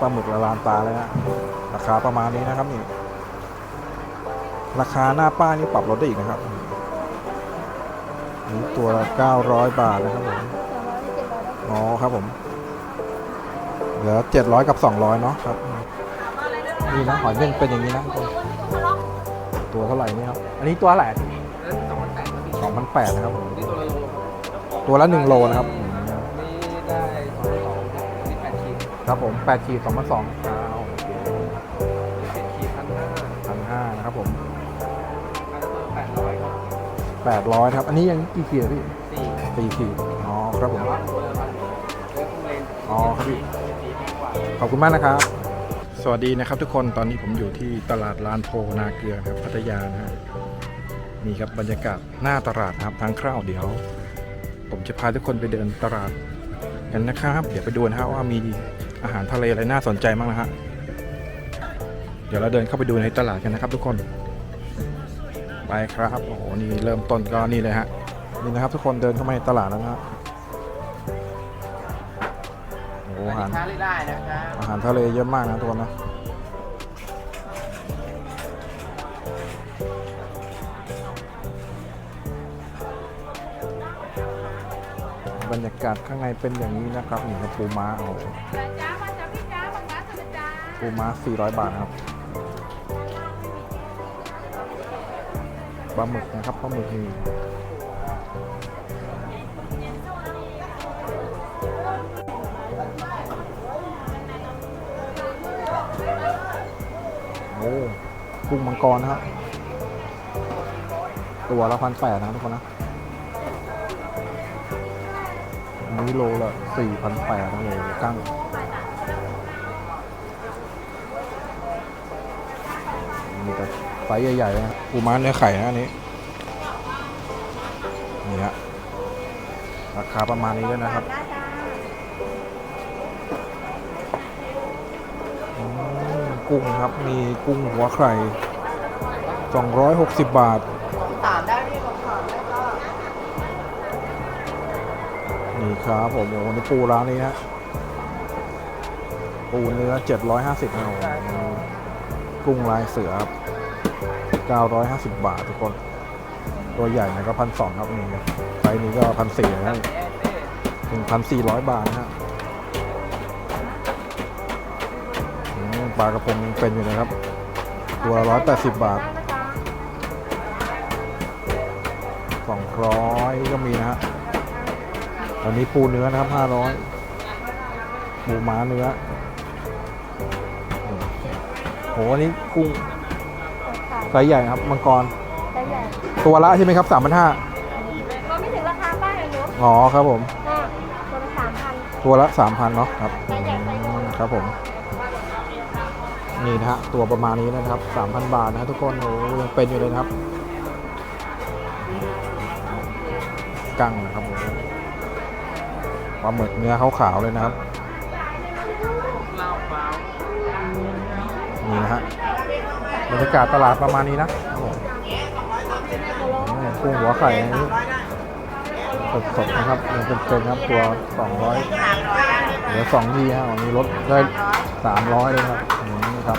ปลาหมึกละลานตาเลยฮะราคาประมาณนี้นะครับนี่ราคาหน้าป้ายนี่ปรับลดได้อีกนะครับนี่ตัวละ900 บาทนะครับผมอ๋อครับผมเหลือ700 กับ 200 เนาะครับนี่นะหอยเม่นเป็นอย่างนี้นะตัวเท่าไหร่นี่ครับอันนี้ตัวเท่าไรสองพันแปดครับพี่2,800นะครับผมตัวละโลตัวละ1โลนะครับ ครับผม8ขีด2,200อ้าวโอเคเจ็ดขีดพันห้าพันห้านะครับผม พันตัวแปดร้อยครับ800ครับ อันนี้ยังกี่ขีดอะพี่สี่สี่ขีดอ๋อครับผม แต่ว่าตัวละพันเลือกเลนอ๋อครับพี่สี่แพงกว่า ขอบคุณมากนะครับ สวัสดีนะครับทุกคน ตอนนี้ผมอยู่ที่ตลาดลานโพนาเกลือนะครับพัทยานะฮะนี่ครับบรรยากาศหน้าตลาดนะครับทางเข้าวเดี๋ยว ผมจะพาทุกคนไปเดินตลาดกันนะครับ เดี๋ยวไปดูนะฮะว่ามี อาหารทะเลอะไรน่าสนใจบ้างนะฮะ เดี๋ยวเราเดินเข้าไปดูในตลาดกันนะครับทุกคน ไปครับ โอ้โห นี่เริ่มต้นก็นี่เลยฮะ นี่นะครับทุกคนเดินเข้ามาในตลาดแล้วนะฮะโอ้โหอาหารค้าเลยได้นะครับอาหารทะเลเยอะมากนะทุกคนนะบรรยากาศข้างในเป็นอย่างนี้นะครับนี่ครับปูม้าโอ้โหจ้า ปูม้า 400 บาทครับปลาหมึกนะครับปลาหมึกนี่โอ้กุ้งมังกรนะครับ ตัวละพันแปดนะทุกคนนะนนี้โลละสี่พันแปดนะโลกั้ง ไซส์ใหญ่ๆนะปูม้าเนื้อไข่นะอันนี้นี่ฮะราคาประมาณนี้ด้วยนะครับอืมกุ้งครับ มีกุ้งหัวไข่260 บาทถามได้พี่ผมถามได้ก็นี่ครับผมโอ้โหนี่ปูร้านนี้ฮะปูเนื้อ 750นะโอ้โหกุ้งลายเสือครับ 950 บาททุกคน ตัวใหญ่นะก็พันสองครับนี่ครับไซส์นี้ก็พันสี่นะเอ๊ะถึงพันสี่ร้อยบาทนะฮะปลากระพงยังเป็นอยู่นะครับ ตัวร้อยแปดสิบบาทสองร้อยก็มีนะฮะอันนี้ปูเนื้อนะครับห้าร้อยปูม้าเนื้อโหอันนี้กุ้ง ไซส์ใหญ่นะครับมังกรใช่ใหญ่ตัวละใช่ไหมครับสามพันห้าก็ไม่ถึงราคาป้ายอายุอ๋อครับผมก็ตัวละสามพันตัวละสามพันเนาะครับอืมครับผม นี่นะฮะตัวประมาณนี้นะครับสามพันบาทนะฮะทุกคนโอ้ยังเป็นอยู่เลยนะครับกั้งนะครับโอ้โหปลาหมึกเนื้อขาวๆเลยนะครับเหล้าเปล่านี่นะฮะบ รรยากาศตลาดประมาณนี้นะโอ้โหกุ้งหัวไข่สดๆนะครับยังเป็นๆครับตัว 200 เหลือสองทีฮะวันนี้ลดได้ 300 เลยครับอืมครับ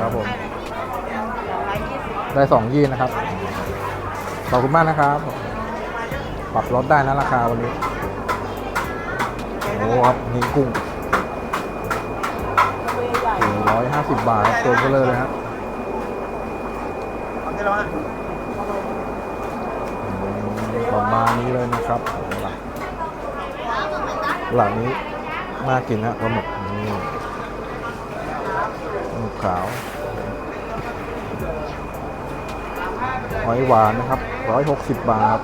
ครับผม ได้สองยีนนะครับ ขอบคุณมากนะครับ ปรับลดได้นะราคาวันนี้ โอ้ครับนี่กุ้ง ร้อยห้าสิบบาทครับตัวเบลอเลยครับอืมประมาณนี้เลยนะครับหลังนี้น่ากินนะปลาหมึกนี่ปลาหมึกขาวหอยหวานนะครับ 160 บาท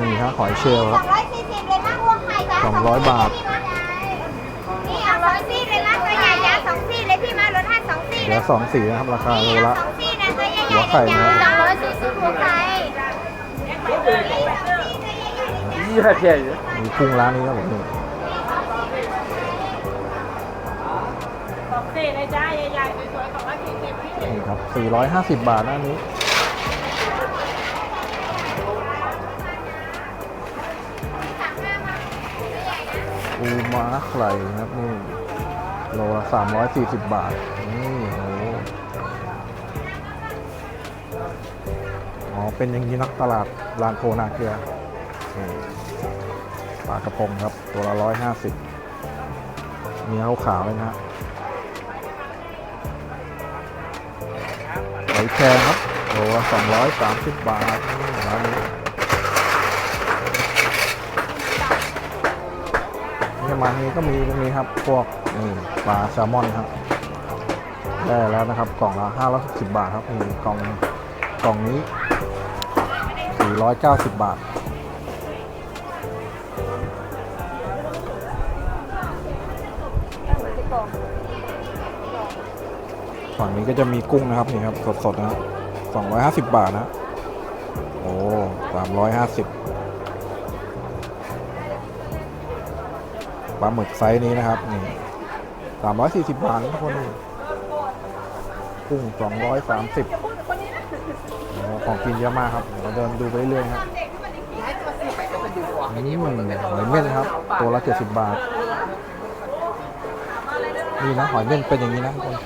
นี่ฮะหอยเชลล์สคอรับงร้อยสี่สิบเลยนะพวงไข่จ้าสองร้อยบาท เหเลลือยสองสีนะครับราคาโลนี่เอาละสองซี่นะตัวใหญ่ๆหัวไข่นะสองร้อยสี่สิบหัวไข่ยี่ห้อเทียอยู่มีกุ้งร้านนี้ครับผมนี่สองซี่เลยจ้าใหญ่ๆสวยๆสองร้อยสี่สิบพี่นี่ครับ 450 บาทนะอันนี้อปูม้าไข่นะครับนี่โลละสามร้อยสี่สิบบาทนี่ เป็นอย่างนี้นักตลาดลานโพนาเกลือปลากระพงครับ ตัวละร้อยห้าสิบเนื้อขาวเลยนะฮะหอยแครงครับโลละสองร้อยสามสิบบาทร้านนี้นี่มานี้ก็มีตรงนี้ครับ พวกนี่ปลาแซลมอนครับ ได้แล้วนะครับ กล่องละ560บาทครับนี่กล่องกล่องนี้ 490 บาท ฝั่งนี้ก็จะมีกุ้งนะครับนี่ครับสดๆนะครับ 250 บาทนะ โอ้350ปลาหมึกไซส์นี้นะครับนี่340 บาททุกคนนี่กุ้ง230 ของกินเยอะมากครับเราเดินดูไปเรื่อยๆครับนี่มันหอยเม่นครับ ตัวละเจ็ดสิบบาท นี่นะหอยเม่นเป็นอย่างนี้นะทุกคน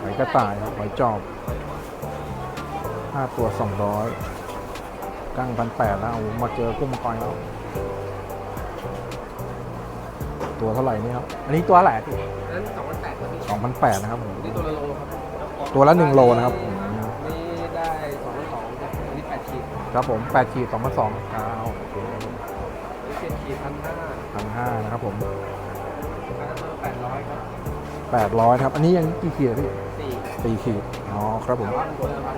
หอยกระต่ายครับหอยจอบห้าตัวสองร้อยกั้งพันแปดแล้วโอ้โหมาเจอกุ้งมังกรแล้วตัวเท่าไหร่นี่ครับ อันนี้ตัวเท่าไหร่พี่นั้นสองพันแปดครับพี่สองพันแปดนะครับผมนี่ตัวละโลครับ ตัวละหนึ่งโลนะครับอืมนี่ได้สองพันสองครับอันนี้แปดขีดครับผมแปดขีดสองพันสองอ้าวโอเคนี่เจ็ดขีดพันห้าพันห้านะครับผมแปดร้อยครับแปดร้อยครับ อันนี้ยังกี่ขีดอะพี่สี่สี่ขีดอ๋อครับผม แต่ว่ามันตัวละพัน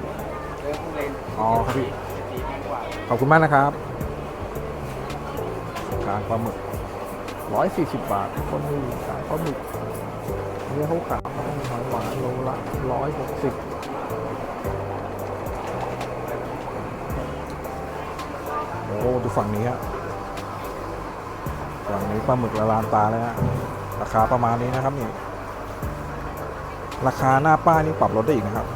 เริ่มเลนอ๋อครับพี่ สี่แพงกว่าขอบคุณมากนะครับขายปลาหมึกร้อยสี่สิบบาทคนดูขายปลาหมึก เนื้อเขาขาวหอยหวานโลละร้อยหกสิบโอ้ดูฝั่งนี้ฮะฝั่งนี้ปลาหมึกละลานตาเลยฮะราคาประมาณนี้นะครับนี่ราคาหน้าป้ายนี่ปรับลดได้อีกนะครับ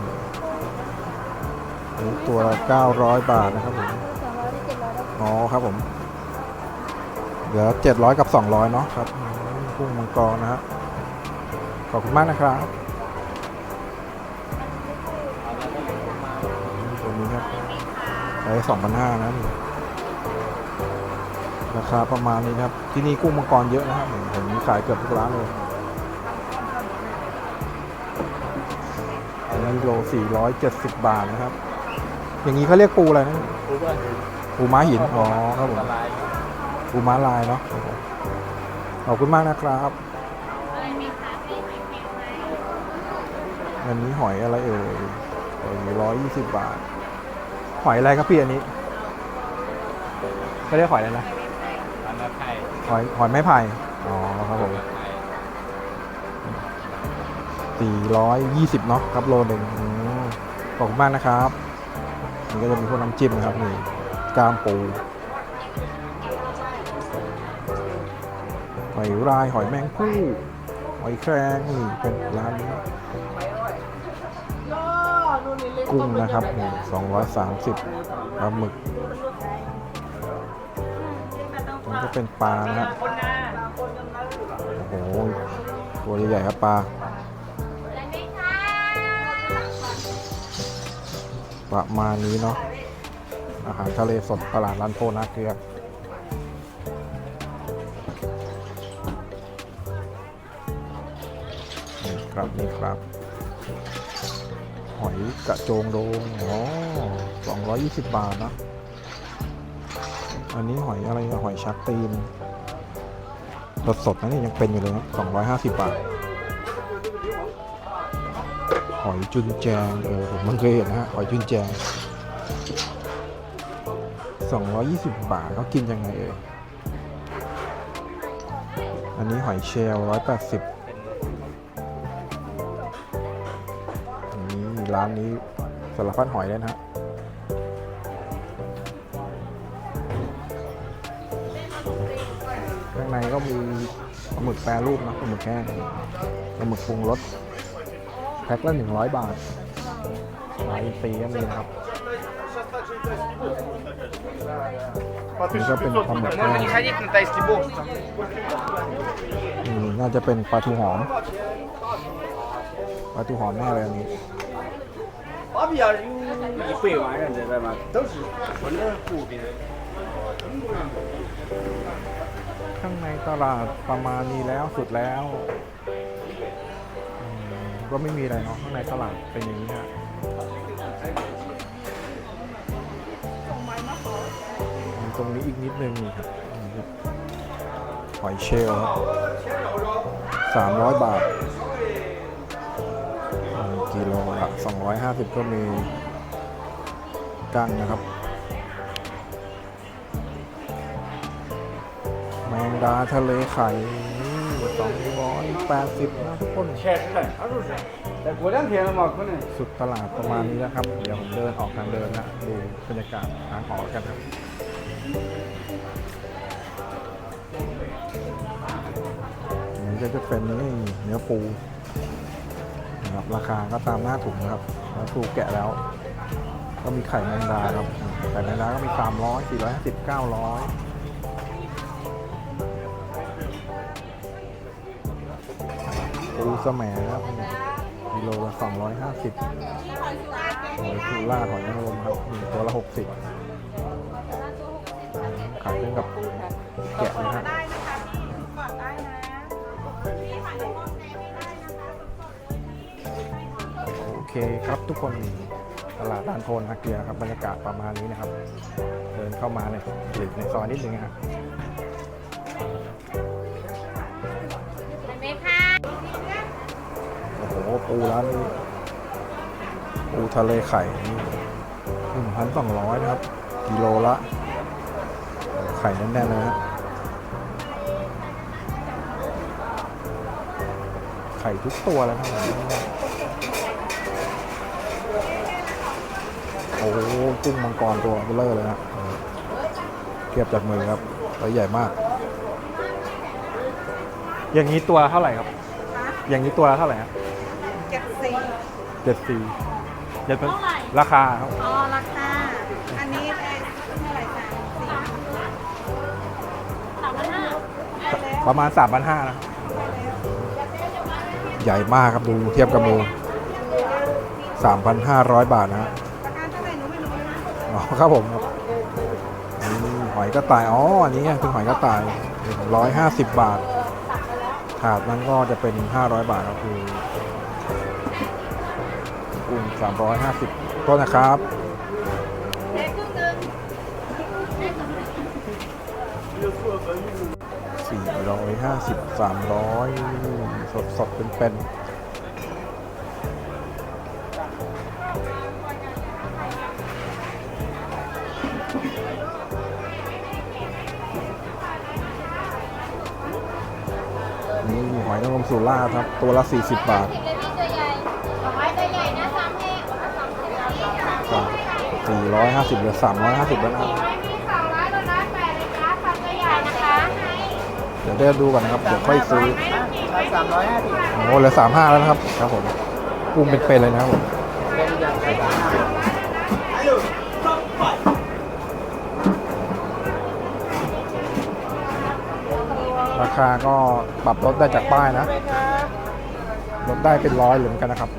ตัวละ900 บาทนะครับผมอ๋อครับผมเหลือ700 กับ 200 เนาะครับกุ้งมังกรนะฮะ ขอบคุณมากนะครับตัวนี้ครับใช้2,500นะนี่ราคาประมาณนี้ครับ ที่นี่กุ้งมังกรเยอะนะครับผมขายเกือบทุกร้านเลยอันนี้โล470 บาทนะครับ อย่างนี้เขาเรียกปูอะไรนะ ปูม้าหิน อ๋อครับผม ปูม้าลายเนาะ ขอบคุณมากนะครับ อันนี้หอยอะไรเอ่ยหอยร้อยยี่สิบบาท หอยอะไรครับพี่อันนี้ก็เรียกหอยอะไรนะพันละไข่หอยหอยไม้ไผ่อ๋อครับผมสี่ร้อยยี่สิบเนาะครับโลหนึ่งอืมขอบคุณมากนะครับนี่ก็จะมีพวกน้ำจิ้มนะครับนี่กล้ามปูหอยรายหอยแมงผู้หอยแครงนี่เป็นร้านนี้ กุ้งนะครับสองร้อยสามสิบปลาหมึกมันก็เป็นปลานะฮะโอ้โหตัวใหญ่ๆครับปลาประมาณนี้เนาะอาหารทะเลสดตลาดรันโพนาเกลือนี่ครับนี่ครับ หอยกระโจงโดงอ๋อสองร้อยยี่สิบบาทนะ อันนี้หอยอะไรหอยชักตีนสดสดๆนะนี่ยังเป็นอยู่เลยนะสองร้อยห้าสิบบาท หอยจุนแจง เออผมเพิ่เคยเห็นนะฮะ หอยจุนแจงสองร้อยยี่สิบบาทเขากินยังไงเอ่ยอันนี้หอยเชลร้อยแปดสิบ ร้านนี้สารพัดหอยเลยนะฮะข้างในก็มีปลาหมึกแปรรูปนะปลาหมึกแห้งปลาหมึกปรุงรสแพ็คละหนึ่งร้อยบาทหลายปีก็มีนะครับนี่ก็เป็นปลาหมึกแห้งน่าจะเป็นปลาทูหอมปลาทูหอมแน่เลยอันนี้ 一背完人这边嘛，都是纯的虎皮的。 ข้างในตลาดประมาณนี้แล้วสุดแล้วอืมก็ไม่มีอะไรเนาะข้างในตลาดเป็นอย่างนี้ฮะมีตรงนี้อีกนิดนึงนี่ครับนี่ครับหอยเชลล์ครับสามร้อยบาทอืม ิโลละ250 ก็มีกั้งนะครับ แมงดาทะเลไข่280นะทุกคนแต่กูดังเทียนหมอกคนนี้สุดตลาดประมาณนี้นะครับ เดี๋ยวผมเดินออกทางเดินนะดูบรรยากาศทางหอกันครับนี่จะเป็นนี่เนื้อปู ครับ ราคาก็ตามหน้าถุงนะครับแล้วปูแกะแล้ว ก็มีไข่แมงดาครับไข่แมงดาก็มี300 450 900ปูสะแหมครับกิโลละ250หอยคูล่าหอยนางรมครับหนึ่งตัวละ60ขายเป็นกับแกะนะฮะ คครับทุกคนตลาดด้านโพนนาเกลือครับบรรยากาศประมาณนี้นะครับ เดินเข้ามาในหลีกในซอยนิดนึงครับโอ้โหปูร้านนี้ปูทะเลไข่นี่หนึ่งพันสองร้อยนะครับ กิโลละ ไข่แน่นๆเลยนะไข่ทุกตัวแล้วครับ อ้โหกุ้งมังกรตัวเบลเลอร์เลยนะเทียบจากมือครับตัวใหญ่มาก อย่างนี้ตัวเท่าไหร่ครับ อย่างนี้ตัวเท่าไหร่ครับเจ็ดสี่เจ็ดสี่เจ็ดเป็นราคาครับ อ๋อ ราคา อันนี้เอ่อเท่าไหร่สามสี่สามพันห้าประมาณ3 5 0 0นะครับใหญ่มากครับดูเทียบกับมือ3,500 บาทนะ อ๋อครับผมหอยก็ตาย อ๋อ อันนี้คือหอยก็ตายร้อยห้าสิบบาท ถาดนั้นก็จะเป็นห้าร้อยบาทก็คือกุ้งสามร้อยห้าสิบก็นะครับสี่ร้อยห้าสิบสามร้อยสดสดเป็นเป็น สุราษฎร์ครับ ตัวละ 40 บาทสิบเลยพี่ตัวใหญ่สองร้อยตัวใหญ่นะสามแห้งสองสิบนี่ค่ะจาก450เหลือ350แล้วนะครับมีสองร้อยตัวละแปดเลยค่ะฟันตัวใหญ่นะคะเดี๋ยวได้ดูก่อนนะครับ เดี๋ยวค่อยซื้อสามร้อยห้าสิบโอ้เหลือ35แล้วนะครับ ครับผมกุ้งเป็นๆเลยนะครับผม ราคาก็ปรับลดได้จากป้ายนะลดได้เป็นร้อยเหมือนกันนะครับ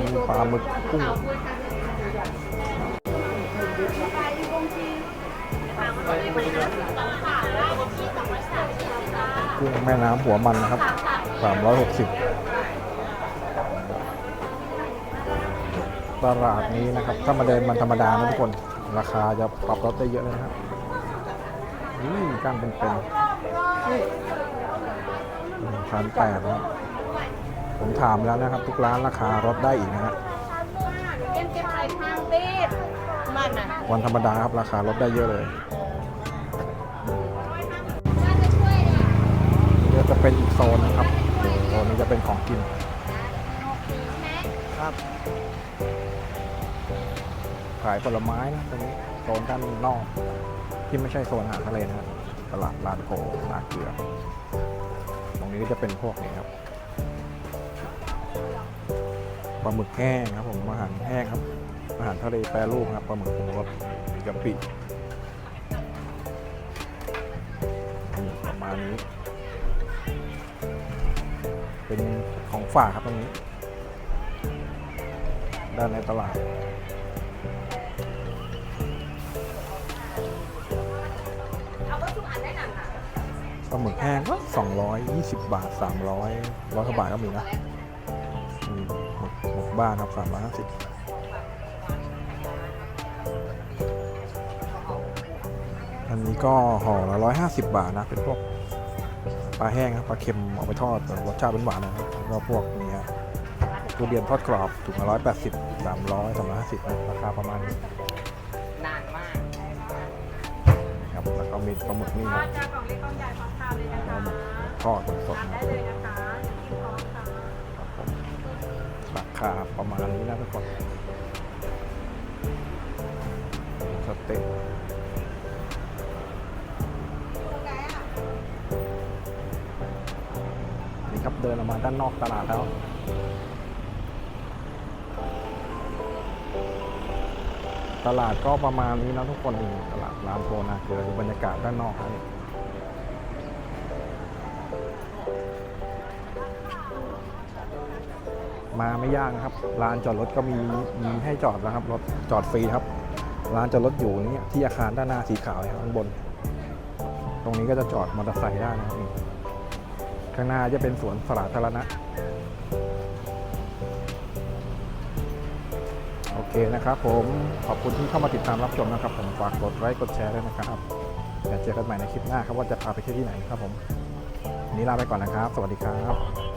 มีปลาหมึกกุ้งกุ้งแม่น้ำหัวมันนะครับ 360 ตลาดนี้นะครับ ถ้ามาเดินมันธรรมดานะทุกคน ราคาจะปรับลดได้เยอะเลยนะครับ นี่กั้งเป็นเป็นพันแปดนะครับผมถามแล้วนะครับ ทุกร้านราคาลดได้อีกนะฮะเอ็มเก็บใส่ทางติดมันอะวันธรรมดาครับ ราคาลดได้เยอะเลยน่าจะช่วยเนี่ยเดี๋ยวจะเป็นอีกโซนนะครับโซนนี้จะเป็นของกิน ครับ ขายผลไม้นะตรงนี้โซนด้านนอก ที่ไม่ใช่โซนอาหารทะเลนะครับตลาดลานโพนาเกลือ ตรงนี้ก็จะเป็นพวกนี้ครับปลาหมึกแห้งครับผมอาหารแห้งครับ อาหารทะเลแปรรูปครับปลาหมึกปรุงรสมีกะปิประมาณนี้ เป็นของฝากครับตรงนี้ ด้านในตลาด ปลาหมึกแห้งก็220 บาท 300ร้อยกว่าบาทก็มีนะมีหมึกหมึกบ้านครับ 350อันนี้ก็ห่อละ150บาทนะ เป็นพวกปลาแห้งครับปลาเค็มเอาไปทอดรสชาติเป็นหวานนะครับแล้วก็พวกนี้ครับทุเรียนทอดกรอบถุงละ180 300 350นะราคาประมาณนี้ แล้วก็มีปลาหมึกนี่ทคอรัดบจากของเล็กกองใหญ่พร้อมทานเลยนะคะทอดสดทานๆได้นะเลยนะคะกินพร้อมค่ะราคาประมาณนี้นะทุกคนสเต็กนี่ครับเดินออกมาด้านนอกตลาดแล้ว ตลาดก็ประมาณนี้นะทุกคนนี่ตลาดร้านโพนาเกลือบรรยากาศด้านนอกครับนี่มาไม่ยากนะครับลานจอดรถก็มีมีให้จอดนะครับรถจอดฟรีครับลานจอดรถอยู่นี่ที่อาคารด้านหน้าสีขาวครับข้างบน ตรงนี้ก็จะจอดมอเตอร์ไซค์ได้นะครับนี่ข้างหน้าจะเป็นสวนสาธารณะ โอเคนะครับผมขอบคุณที่เข้ามาติดตามรับชมนะครับผมฝากกดไลค์กดแชร์ด้วยนะครับเดี๋ยวเจอกันใหม่ในคลิปหน้าครับว่าจะพาไปเที่ยวที่ไหนครับผมวันนี้ลาไปก่อนนะครับ สวัสดีครับ